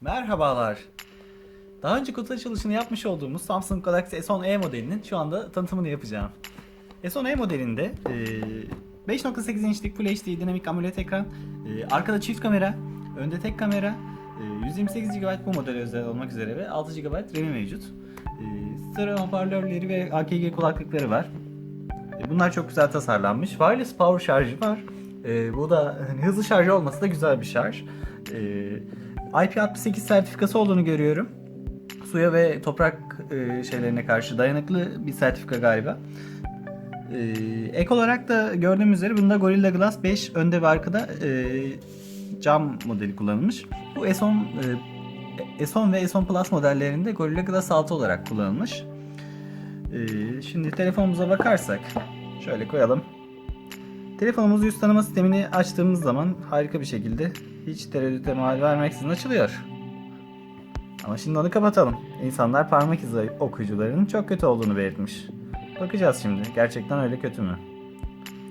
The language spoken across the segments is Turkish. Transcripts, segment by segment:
Merhabalar. Daha önce kutu açılışını yapmış olduğumuz Samsung Galaxy S10e modelinin şu anda tanıtımını yapacağım. S10e modelinde e, 5.8 inçlik Full HD dinamik AMOLED ekran, e, arkada çift kamera, önde tek kamera, e, 128 GB bu model özel olmak üzere ve 6 GB RAM'i mevcut. E, Stereo hoparlörleri ve AKG kulaklıkları var. E, Bunlar çok güzel tasarlanmış. Wireless power şarjı var. E, bu da hani hızlı şarj olması da güzel bir şarj. E, IP68 sertifikası olduğunu görüyorum. Suya ve toprak e, şeylerine karşı dayanıklı bir sertifika galiba. E, ek olarak da gördüğümüz üzere bunda Gorilla Glass 5 önde ve arkada e, cam modeli kullanılmış. Bu S10 e, S10 ve S10 Plus modellerinde Gorilla Glass 6 olarak kullanılmış. Şimdi telefonumuza bakarsak şöyle koyalım. Telefonumuz yüz tanıma sistemini açtığımız zaman harika bir şekilde hiç tereddüte mal vermeksizin açılıyor. Ama şimdi onu kapatalım. İnsanlar parmak izi okuyucularının çok kötü olduğunu belirtmiş. Bakacağız şimdi. Gerçekten öyle kötü mü?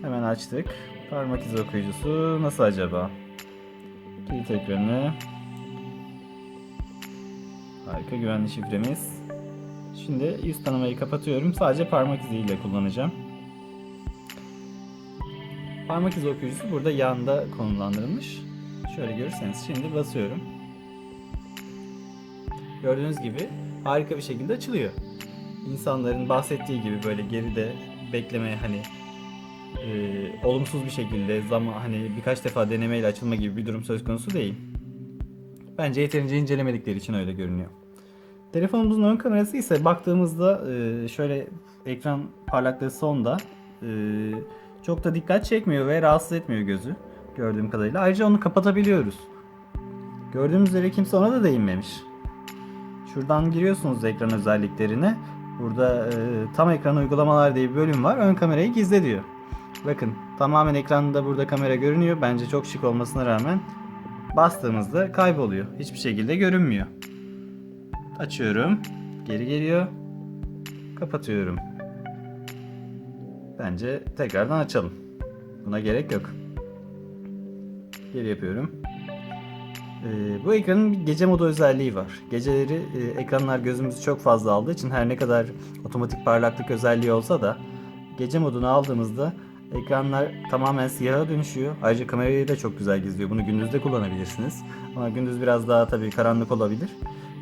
Hemen açtık. Parmak izi okuyucusu nasıl acaba? Kilit ekranı. Harika güvenli şifremiz. Şimdi yüz tanımayı kapatıyorum. Sadece parmak iziyle kullanacağım. Parmak izi okuyucusu burada yanda konumlandırılmış. Şöyle görürseniz şimdi basıyorum. Gördüğünüz gibi harika bir şekilde açılıyor. İnsanların bahsettiği gibi böyle geride bekleme hani e, olumsuz bir şekilde zaman hani birkaç defa denemeyle açılma gibi bir durum söz konusu değil. Bence yeterince incelemedikleri için öyle görünüyor. Telefonumuzun ön kamerası ise baktığımızda e, şöyle ekran parlaklığı sonda e, çok da dikkat çekmiyor ve rahatsız etmiyor gözü gördüğüm kadarıyla. Ayrıca onu kapatabiliyoruz. Gördüğümüz üzere kimse ona da değinmemiş. Şuradan giriyorsunuz ekran özelliklerine. Burada e, tam ekran uygulamalar diye bir bölüm var. Ön kamerayı gizle diyor. Bakın tamamen ekranda burada kamera görünüyor. Bence çok şık olmasına rağmen bastığımızda kayboluyor. Hiçbir şekilde görünmüyor. Açıyorum. Geri geliyor. Kapatıyorum. Bence tekrardan açalım. Buna gerek yok. Geri yapıyorum. Ee, bu ekranın bir gece modu özelliği var. Geceleri e, ekranlar gözümüzü çok fazla aldığı için her ne kadar otomatik parlaklık özelliği olsa da gece modunu aldığımızda ekranlar tamamen siyaha dönüşüyor. Ayrıca kamerayı da çok güzel gizliyor. Bunu gündüzde kullanabilirsiniz. Ama gündüz biraz daha tabii karanlık olabilir.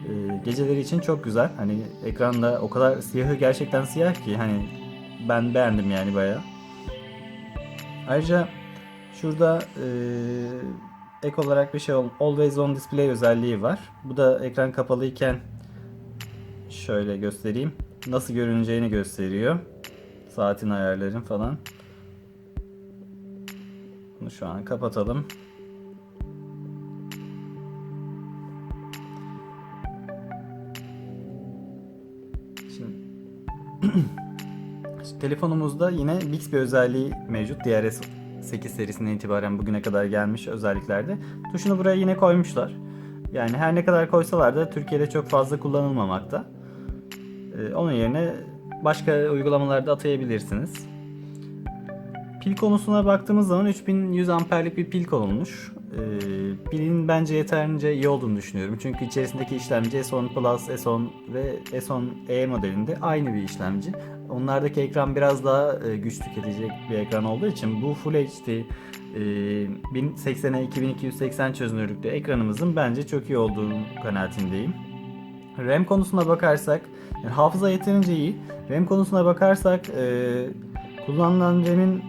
Ee, geceleri için çok güzel. Hani ekranda o kadar siyahı gerçekten siyah ki hani ben beğendim yani bayağı. Ayrıca şurada e, ek olarak bir şey Always on Display özelliği var. Bu da ekran kapalıyken şöyle göstereyim. Nasıl görüneceğini gösteriyor. Saatin ayarların falan. Bunu şu an kapatalım. Telefonumuzda yine Bixby özelliği mevcut. Diğer S8 serisinden itibaren bugüne kadar gelmiş özelliklerde. Tuşunu buraya yine koymuşlar. Yani her ne kadar koysalar da Türkiye'de çok fazla kullanılmamakta. Ee, onun yerine başka uygulamalarda atayabilirsiniz. Pil konusuna baktığımız zaman 3100 amperlik bir pil konulmuş. Ee, pilin bence yeterince iyi olduğunu düşünüyorum. Çünkü içerisindeki işlemci S10 Plus, S10 ve S10e modelinde aynı bir işlemci. Onlardaki ekran biraz daha e, güç tüketecek bir ekran olduğu için bu Full HD e, 1080'e 2280 çözünürlükte ekranımızın bence çok iyi olduğu kanaatindeyim. RAM konusuna bakarsak yani hafıza yeterince iyi. RAM konusuna bakarsak e, kullanılan RAM'in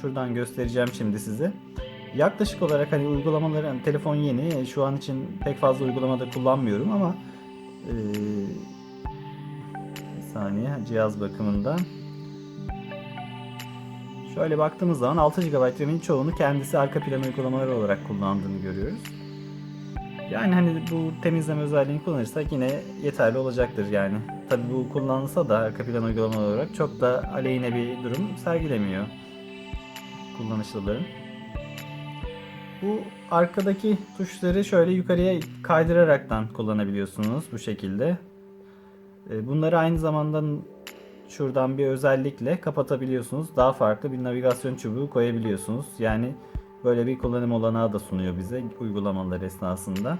şuradan göstereceğim şimdi size. Yaklaşık olarak hani uygulamaları hani telefon yeni şu an için pek fazla uygulamada kullanmıyorum ama e, saniye cihaz bakımından şöyle baktığımız zaman 6 GB RAM'in çoğunu kendisi arka plan uygulamaları olarak kullandığını görüyoruz. Yani hani bu temizleme özelliğini kullanırsak yine yeterli olacaktır yani. Tabi bu kullanılsa da arka plan uygulama olarak çok da aleyhine bir durum sergilemiyor kullanışlıların. Bu arkadaki tuşları şöyle yukarıya kaydıraraktan kullanabiliyorsunuz bu şekilde. E, Bunları aynı zamanda şuradan bir özellikle kapatabiliyorsunuz. Daha farklı bir navigasyon çubuğu koyabiliyorsunuz. Yani böyle bir kullanım olanağı da sunuyor bize uygulamalar esnasında.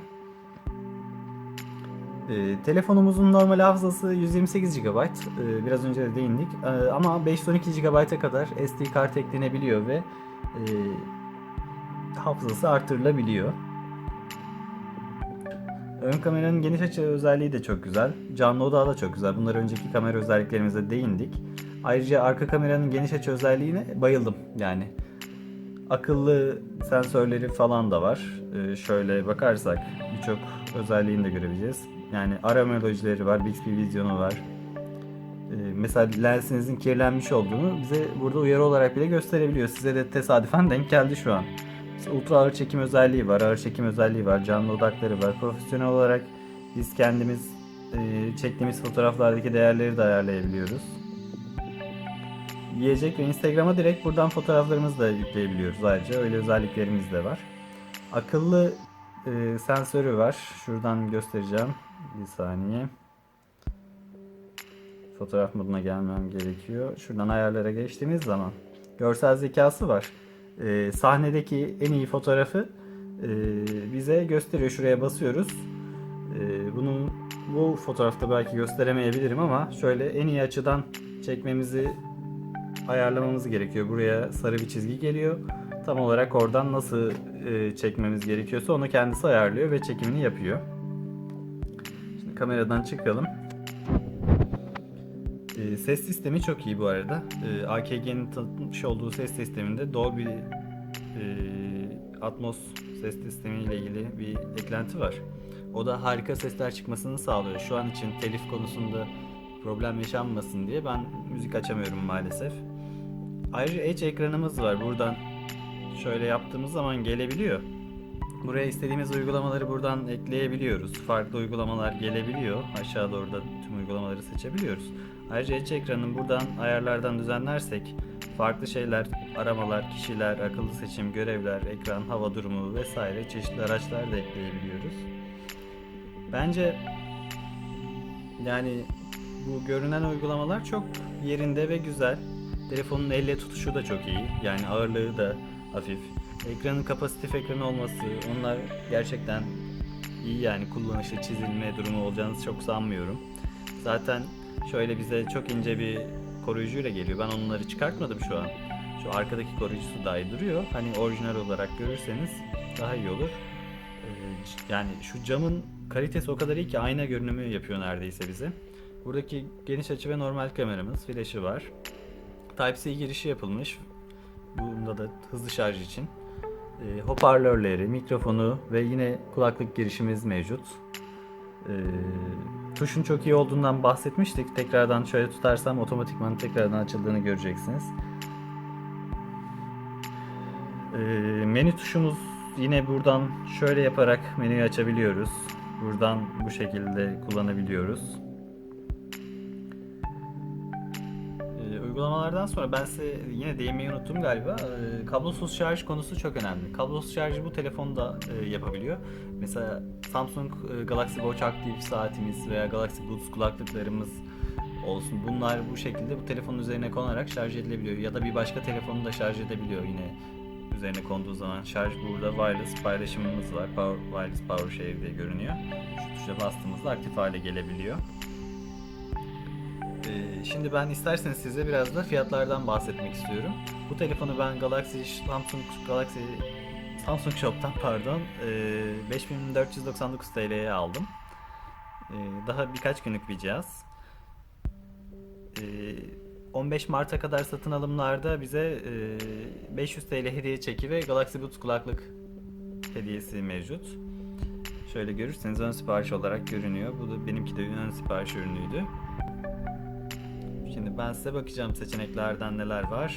Ee, telefonumuzun normal hafızası 128 GB. Ee, biraz önce de değindik. Ee, ama 512 GB'a kadar SD kart eklenebiliyor ve e, hafızası artırılabiliyor. Ön kameranın geniş açı özelliği de çok güzel. Canlı odağı da çok güzel. Bunlar önceki kamera özelliklerimize değindik. Ayrıca arka kameranın geniş açı özelliğine bayıldım. Yani akıllı sensörleri falan da var. Ee, şöyle bakarsak birçok özelliğini de görebileceğiz. Yani arama emojileri var, Bixby vizyonu var. Ee, mesela lensinizin kirlenmiş olduğunu bize burada uyarı olarak bile gösterebiliyor. Size de tesadüfen denk geldi şu an. Ultra ağır çekim özelliği var, ağır çekim özelliği var, canlı odakları var. Profesyonel olarak biz kendimiz e, çektiğimiz fotoğraflardaki değerleri de ayarlayabiliyoruz. Yiyecek ve Instagram'a direkt buradan fotoğraflarımızı da yükleyebiliyoruz ayrıca. Öyle özelliklerimiz de var. Akıllı e, sensörü var. Şuradan göstereceğim. Bir saniye. Fotoğraf moduna gelmem gerekiyor. Şuradan ayarlara geçtiğimiz zaman görsel zekası var. E, sahnedeki en iyi fotoğrafı e, bize gösteriyor. Şuraya basıyoruz. E, bunun bu fotoğrafta belki gösteremeyebilirim ama şöyle en iyi açıdan çekmemizi ayarlamamız gerekiyor. Buraya sarı bir çizgi geliyor. Tam olarak oradan nasıl e, çekmemiz gerekiyorsa onu kendisi ayarlıyor ve çekimini yapıyor. Şimdi kameradan çıkalım. E, ses sistemi çok iyi bu arada. E, AKG'nin tanıtmış olduğu ses sisteminde Dolby e, Atmos ses sistemi ile ilgili bir eklenti var. O da harika sesler çıkmasını sağlıyor. Şu an için telif konusunda problem yaşanmasın diye ben müzik açamıyorum maalesef. Ayrıca Edge ekranımız var. Buradan şöyle yaptığımız zaman gelebiliyor. Buraya istediğimiz uygulamaları buradan ekleyebiliyoruz. Farklı uygulamalar gelebiliyor. Aşağı doğru da tüm uygulamaları seçebiliyoruz. Ayrıca Edge ekranını buradan ayarlardan düzenlersek farklı şeyler, aramalar, kişiler, akıllı seçim, görevler, ekran, hava durumu vesaire çeşitli araçlar da ekleyebiliyoruz. Bence yani bu görünen uygulamalar çok yerinde ve güzel. Telefonun elle tutuşu da çok iyi. Yani ağırlığı da hafif. Ekranın kapasitif ekranı olması onlar gerçekten iyi yani kullanışlı çizilme durumu olacağını çok sanmıyorum. Zaten şöyle bize çok ince bir koruyucuyla geliyor. Ben onları çıkartmadım şu an. Şu arkadaki koruyucusu dahi duruyor. Hani orijinal olarak görürseniz daha iyi olur. Ee, Yani şu camın kalitesi o kadar iyi ki ayna görünümü yapıyor neredeyse bize. Buradaki geniş açı ve normal kameramız, flash'ı var. Type-C girişi yapılmış. Bunda da hızlı şarj için. E, hoparlörleri, mikrofonu ve yine kulaklık girişimiz mevcut. E, tuşun çok iyi olduğundan bahsetmiştik. Tekrardan şöyle tutarsam otomatikman tekrardan açıldığını göreceksiniz. E, menü tuşumuz yine buradan şöyle yaparak menüyü açabiliyoruz. Buradan bu şekilde kullanabiliyoruz. Uygulamalardan sonra ben size yine değinmeyi unuttum galiba. Ee, kablosuz şarj konusu çok önemli. Kablosuz şarjı bu telefonda e, yapabiliyor. Mesela Samsung e, Galaxy Watch aktif saatimiz veya Galaxy Bluetooth kulaklıklarımız olsun. Bunlar bu şekilde bu telefonun üzerine konarak şarj edilebiliyor. Ya da bir başka telefonu da şarj edebiliyor yine üzerine konduğu zaman. Şarj burada wireless paylaşımımız var. Power, wireless power share diye görünüyor. Şu tuşa bastığımızda aktif hale gelebiliyor. Ee, Şimdi ben isterseniz size biraz da fiyatlardan bahsetmek istiyorum. Bu telefonu ben Galaxy Samsung Galaxy Samsung Shop'tan pardon e, 5499 TL'ye aldım. E, Daha birkaç günlük bir cihaz. E, 15 Mart'a kadar satın alımlarda bize e, 500 TL hediye çeki ve Galaxy Buds kulaklık hediyesi mevcut. Şöyle görürseniz ön sipariş olarak görünüyor. Bu da benimki de ön sipariş ürünüydü. Şimdi ben size bakacağım seçeneklerden neler var.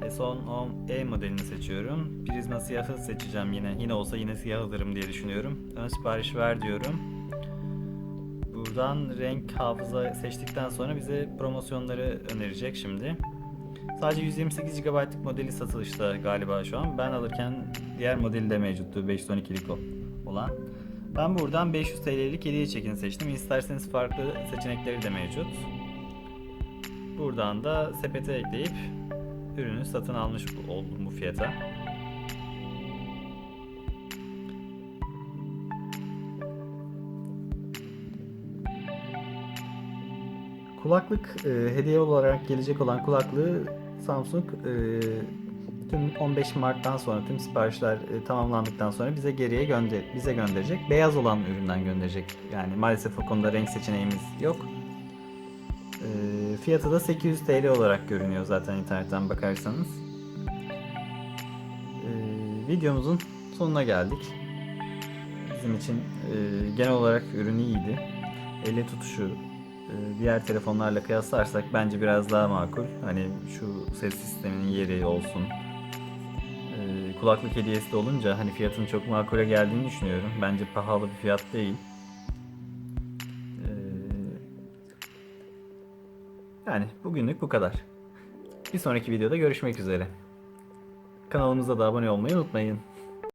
S10 E modelini seçiyorum. Prizma siyahı seçeceğim yine. Yine olsa yine siyah alırım diye düşünüyorum. Ön sipariş ver diyorum. Buradan renk hafıza seçtikten sonra bize promosyonları önerecek şimdi. Sadece 128 GB'lık modeli satılışta galiba şu an. Ben alırken diğer modeli de mevcuttu 512'lik olan. Ben buradan 500 TL'lik hediye çekini seçtim. İsterseniz farklı seçenekleri de mevcut. Buradan da sepete ekleyip ürünü satın almış oldum bu fiyata. Kulaklık e, hediye olarak gelecek olan kulaklığı Samsung e, tüm 15 Mart'tan sonra tüm siparişler e, tamamlandıktan sonra bize geriye gönder bize gönderecek. Beyaz olan üründen gönderecek. Yani maalesef o konuda renk seçeneğimiz yok. E, fiyatı da 800 TL olarak görünüyor zaten internetten bakarsanız. E, videomuzun sonuna geldik. Bizim için e, genel olarak ürün iyiydi. Elle tutuşu e, diğer telefonlarla kıyaslarsak bence biraz daha makul. Hani şu ses sisteminin yeri olsun. E, kulaklık hediyesi de olunca hani fiyatın çok makule geldiğini düşünüyorum. Bence pahalı bir fiyat değil. Yani bugünlük bu kadar. Bir sonraki videoda görüşmek üzere. Kanalımıza da abone olmayı unutmayın.